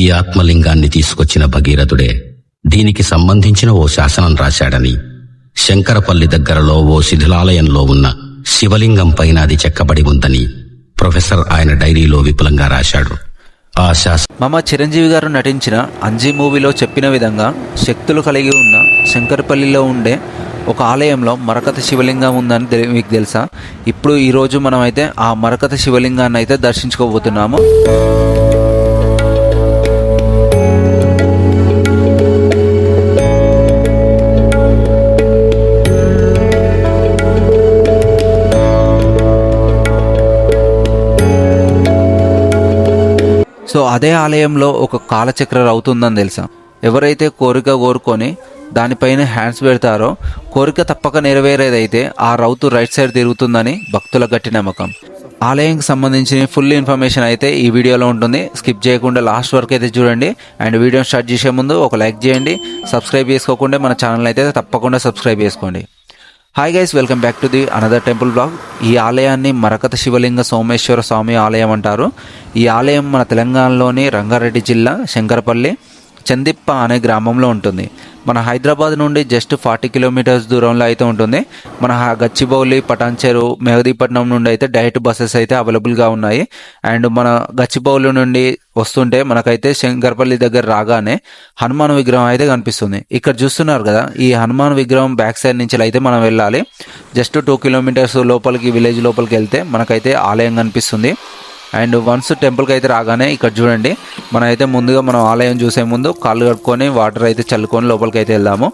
ఈ ఆత్మలింగాన్ని తీసుకొచ్చిన భగీరథుడే దీనికి సంబంధించిన ఓ శాసనం రాశాడని. శంకరపల్లి దగ్గరలో ఓ శిథిలాలయంలో ఉన్న శివలింగం పైన అది చెక్కబడి ఉందని ప్రొఫెసర్ ఆయన డైరీలో విపులంగా రాశాడు. ఆ శాసనం మామ చిరంజీవి గారు నటించిన అంజీ మూవీలో చెప్పిన విధంగా శక్తులు కలిగి ఉన్న శంకరపల్లిలో ఉండే ఒక ఆలయంలో మరకత శివలింగం ఉందని మీకు తెలుసా? ఇప్పుడు ఈరోజు మనం అయితే ఆ మరకత శివలింగాన్ని అయితే దర్శించుకోబోతున్నాము. సో అదే ఆలయంలో ఒక కాలచక్ర అవుతుందని తెలుసా? ఎవరైతే కోరిక కోరుకొని దానిపైన హ్యాండ్స్ పెడతారో కోరిక తప్పక నెరవేరేదైతే ఆ రౌతు రైట్ సైడ్ తిరుగుతుందని భక్తుల గట్టి నమ్మకం. ఆలయంకి సంబంధించిన ఫుల్ ఇన్ఫర్మేషన్ అయితే ఈ వీడియోలో ఉంటుంది. స్కిప్ చేయకుండా లాస్ట్ వరకు అయితే చూడండి. అండ్ వీడియో స్టార్ట్ చేసే ముందు ఒక లైక్ చేయండి. సబ్స్క్రైబ్ చేసుకోకుండా మన ఛానల్ అయితే తప్పకుండా సబ్స్క్రైబ్ చేసుకోండి. Hi guys welcome back to the another temple blog ఈ ఆలయాన్ని మరకత శివలింగ సోమేశ్వర స్వామి ఆలయం అంటారు. ఈ ఆలయం మన తెలంగాణలోని రంగారెడ్డి జిల్లా శంకరపల్లి చందిప్ప అనే గ్రామంలో ఉంటుంది. మన హైదరాబాద్ నుండి జస్ట్ ఫార్టీ కిలోమీటర్స్ దూరంలో అయితే ఉంటుంది. మన గచ్చిబౌలి పటాన్చెరు మెహదీపట్నం నుండి అయితే డైరెక్ట్ బస్సెస్ అయితే అవైలబుల్గా ఉన్నాయి. అండ్ మన గచ్చిబౌలి నుండి వస్తుంటే మనకైతే శంకరపల్లి దగ్గర రాగానే హనుమాన్ విగ్రహం అయితే కనిపిస్తుంది. ఇక్కడ చూస్తున్నారు కదా ఈ హనుమాన్ విగ్రహం బ్యాక్ సైడ్ నుంచి అయితే మనం వెళ్ళాలి. జస్ట్ టూ కిలోమీటర్స్ లోపలికి విలేజ్ లోపలికి వెళ్తే మనకైతే ఆలయం కనిపిస్తుంది. అండ్ వన్స్ టెంపుల్కి అయితే రాగానే ఇక్కడ చూడండి మనం అయితే ముందుగా మనం ఆలయం చూసే ముందు కాళ్ళు కడుక్కొని వాటర్ అయితే చల్లుకొని లోపలికి అయితే వెళ్దాము.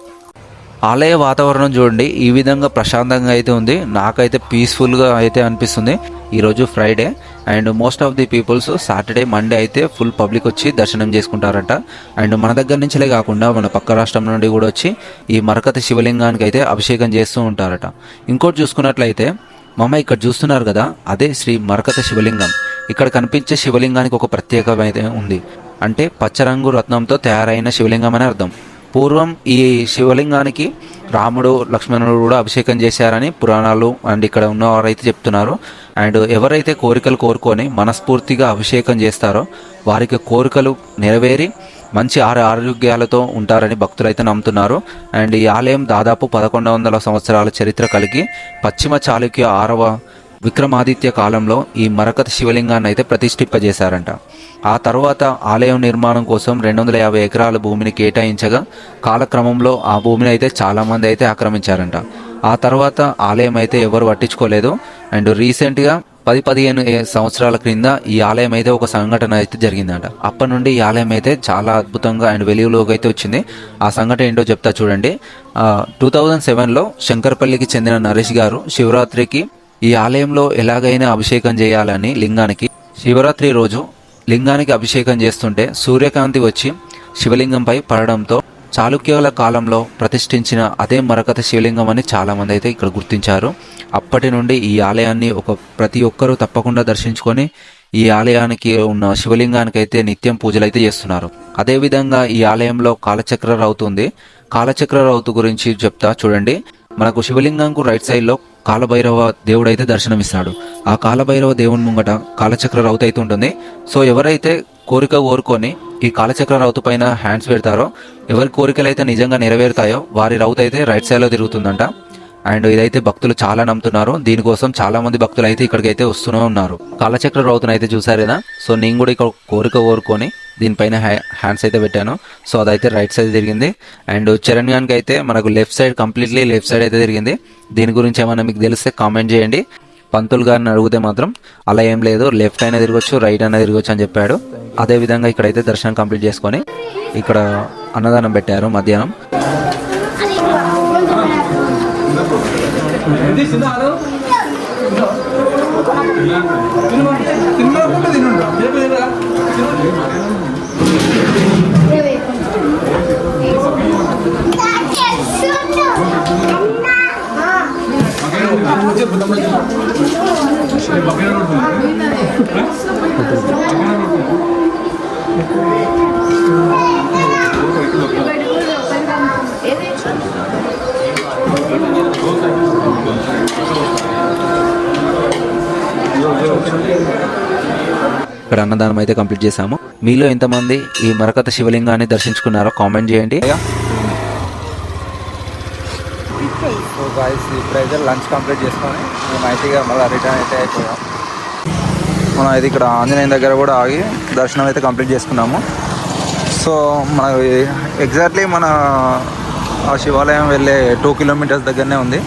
ఆలయ వాతావరణం చూడండి ఈ విధంగా ప్రశాంతంగా అయితే ఉంది. నాకైతే పీస్ఫుల్గా అయితే అనిపిస్తుంది. ఈరోజు Friday and most of the peoples Saturday Monday అయితే ఫుల్ పబ్లిక్ వచ్చి దర్శనం చేసుకుంటారట. అండ్ మన దగ్గర నుంచిలే కాకుండా మన పక్క రాష్ట్రం నుండి కూడా వచ్చి ఈ మరకత శివలింగానికి అయితే అభిషేకం చేస్తూ ఉంటారట. ఇంకోటి చూసుకున్నట్లయితే మమ్మ ఇక్కడ చూస్తున్నారు కదా అదే శ్రీ మరకత శివలింగం. ఇక్కడ కనిపించే శివలింగానికి ఒక ప్రత్యేకమైన ఉంది. అంటే పచ్చరంగు రత్నంతో తయారైన శివలింగం అని అర్థం. పూర్వం ఈ శివలింగానికి రాముడు లక్ష్మణుడు కూడా అభిషేకం చేశారని పురాణాలు అండ్ ఇక్కడ ఉన్నవారైతే చెప్తున్నారు. అండ్ ఎవరైతే కోరికలు కోరుకొని మనస్ఫూర్తిగా అభిషేకం చేస్తారో వారికి కోరికలు నెరవేరి మంచి ఆరు ఆరోగ్యాలతో ఉంటారని భక్తులు అయితే నమ్ముతున్నారు. అండ్ ఈ ఆలయం దాదాపు పదకొండు వందల సంవత్సరాల చరిత్ర కలిగి పశ్చిమ చాళుక్య ఆరవ విక్రమాదిత్య కాలంలో ఈ మరకత శివలింగాన్ని అయితే ప్రతిష్ఠింపజేశారంట. ఆ తర్వాత ఆలయం నిర్మాణం కోసం రెండు వందల యాభై ఎకరాల భూమిని కేటాయించగా కాలక్రమంలో ఆ భూమిని అయితే చాలామంది అయితే ఆక్రమించారంట. ఆ తర్వాత ఆలయం అయితే ఎవరు పట్టించుకోలేదు. అండ్ రీసెంట్గా పది పదిహేను సంవత్సరాల క్రింద ఈ ఆలయం అయితే ఒక సంఘటన అయితే జరిగిందంట. అప్పటి నుండి ఈ ఆలయం అయితే చాలా అద్భుతంగా అండ్ వెలుగులోకి అయితే వచ్చింది. ఆ సంఘటన ఏంటో చెప్తా చూడండి. టూ థౌజండ్ సెవెన్లో శంకర్పల్లికి చెందిన నరేష్ గారు శివరాత్రికి ఈ ఆలయంలో ఎలాగైనా అభిషేకం చేయాలని లింగానికి శివరాత్రి రోజు లింగానికి అభిషేకం చేస్తుంటే సూర్యకాంతి వచ్చి శివలింగంపై పడడంతో చాళుక్యుల కాలంలో ప్రతిష్ఠించిన అదే మరకత శివలింగం అని చాలామంది అయితే ఇక్కడ గుర్తించారు. అప్పటి నుండి ఈ ఆలయాన్ని ఒక ప్రతి ఒక్కరూ తప్పకుండా దర్శించుకొని ఈ ఆలయానికి ఉన్న శివలింగానికి అయితే నిత్యం పూజలు అయితే చేస్తున్నారు. అదేవిధంగా ఈ ఆలయంలో కాలచక్ర రౌతుంది కాలచక్ర రౌతు గురించి చెప్తా చూడండి. మనకు శివలింగంకు రైట్ సైడ్లో కాలభైరవ దేవుడు అయితే దర్శనమిస్తాడు. ఆ కాలభైరవ దేవుని ముంగట కాలచక్ర రౌతు అయితే ఉంటుంది. సో ఎవరైతే కోరిక కోరుకొని ఈ కాలచక్ర రౌతు పైన హ్యాండ్స్ పెడతారో ఎవరి కోరికలు అయితే నిజంగా నెరవేరుతాయో వారి రౌతు అయితే రైట్ సైడ్లో తిరుగుతుందంట. అండ్ ఇదైతే భక్తులు చాలా నమ్ముతున్నారు. దీనికోసం చాలా మంది భక్తులు అయితే ఇక్కడికి అయితే వస్తూనే ఉన్నారు. కాలచక్ర రౌతును అయితే చూసారేనా సో నేను కూడా ఇక్కడ కోరిక కోరుకొని దీనిపైన హ్యా- హ్యాండ్స్ అయితే పెట్టాను. సో అదైతే రైట్ సైడ్ తిరిగింది. అండ్ చరణ్ గాన్కి అయితే మనకు left side completely left side అయితే తిరిగింది. దీని గురించి ఏమైనా మీకు తెలిస్తే కామెంట్ చేయండి. పంతులు గారిని అడిగితే మాత్రం అలా ఏం లేదు. లెఫ్ట్ అయినా తిరగొచ్చు రైట్ అయినా తిరగొచ్చు అని చెప్పాడు. అదే విధంగా ఇక్కడైతే దర్శనం కంప్లీట్ చేసుకొని ఇక్కడ అన్నదానం పెట్టారు మధ్యాహ్నం. Gracias. ఇక్కడ అన్నదానం అయితే కంప్లీట్ చేశాము. మీలో ఎంతమంది ఈ మరకత శివలింగాన్ని దర్శించుకున్నారో కామెంట్ చేయండి. సో గాయస్ ఇప్పుడైతే లంచ్ కంప్లీట్ చేసుకొని మేము అయితే ఇక మళ్ళీ రిటర్న్ అయితే అయిపోయాం. మనం అయితే ఇక్కడ ఆంజనేయం దగ్గర కూడా ఆగి దర్శనం అయితే కంప్లీట్ చేసుకున్నాము. సో మన ఎగ్జాక్ట్లీ మన ఆ శివాలయం వెళ్ళే టూ కిలోమీటర్స్ దగ్గరనే ఉంది.